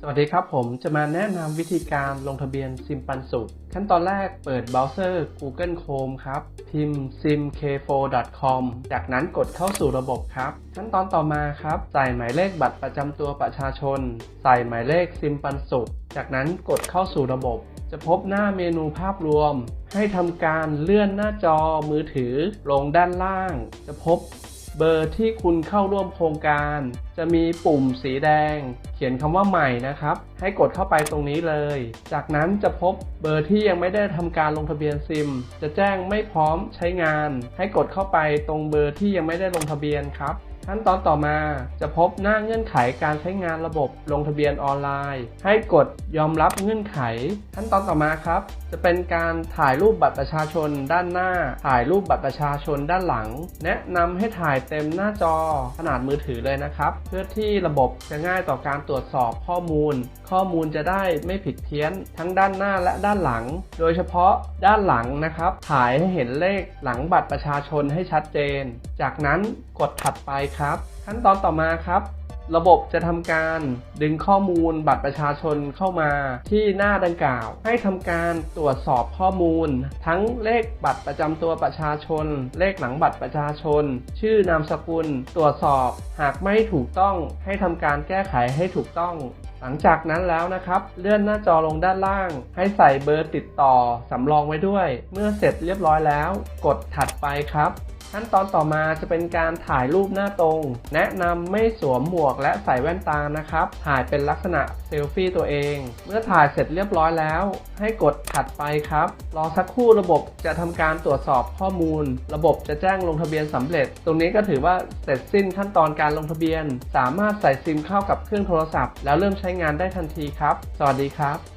สวัสดีครับผมจะมาแนะนำวิธีการลงทะเบียนซิมปันสุข ขั้นตอนแรกเปิดเบราว์เซอร์ Google Chrome ครับ พิมพ์ simk4.com จากนั้นกดเข้าสู่ระบบครับ ขั้นตอนต่อมาครับ ใส่หมายเลขบัตรประจำตัวประชาชน ใส่หมายเลขซิมปันสุข จากนั้นกดเข้าสู่ระบบ จะพบหน้าเมนูภาพรวม ให้ทำการเลื่อนหน้าจอมือถือลงด้านล่าง จะพบ เบอร์ที่คุณเข้าร่วมโครงการ จะมีปุ่มสีแดง เขียนคำว่าใหม่นะครับ ให้กดเข้าไปตรงนี้เลย จากนั้นจะพบเบอร์ที่ยังไม่ได้ทำการลงทะเบียนซิม จะแจ้งไม่พร้อมใช้งาน ให้กดเข้าไปตรงเบอร์ที่ยังไม่ได้ลงทะเบียนครับขั้นตอนต่อมาจะพบหน้าเงื่อนไขการใช้งานระบบลงทะเบียนออนไลน์ ให้กดยอมรับเงื่อนไข ขั้นตอนต่อมาครับจะเป็นการถ่ายรูปบัตรประชาชนด้านหน้า ถ่ายรูปบัตรประชาชนด้านหลัง แนะนำให้ถ่ายเต็มหน้าจอขนาดมือถือเลยนะครับ เพื่อที่ระบบจะง่ายต่อการตรวจสอบข้อมูล ข้อมูลจะได้ไม่ผิดเพี้ยนทั้งด้านหน้าและด้านหลัง โดยเฉพาะด้านหลังนะครับ ถ่ายให้เห็นเลขหลังบัตรประชาชนให้ชัดเจน จากนั้นกดถัดไปครับ ขั้นตอนต่อมาครับ ระบบจะทำการดึงข้อมูลบัตรประชาชนเข้ามาที่หน้าดังกล่าว ให้ทำการตรวจสอบข้อมูล ทั้งเลขบัตรประจำตัวประชาชน เลขหลังบัตรประชาชน ชื่อนามสกุล ตรวจสอบ หากไม่ถูกต้องให้ทำการแก้ไขให้ถูกต้องหลังจากนั้นแล้วนะครับ เลื่อนหน้าจอลงด้านล่าง ให้ใส่เบอร์ติดต่อสำรองไว้ด้วย เมื่อเสร็จเรียบร้อยแล้ว กดถัดไปครับ ขั้นตอนต่อมาจะเป็นการถ่ายรูปหน้าตรง แนะนำไม่สวมหมวกและใส่แว่นตานะครับ ถ่ายเป็นลักษณะเซลฟี่ตัวเอง เมื่อถ่ายเสร็จเรียบร้อยแล้ว ให้กดถัดไปครับ รอสักครู่ระบบจะทำการตรวจสอบข้อมูล ระบบจะแจ้งลงทะเบียนสำเร็จ ตรงนี้ก็ถือว่าเสร็จสิ้นขั้นตอนการลงทะเบียน สามารถใส่ซิมเข้ากับเครื่องโทรศัพท์ แล้วเริ่มใช้งานได้ทันทีครับ สวัสดีครับ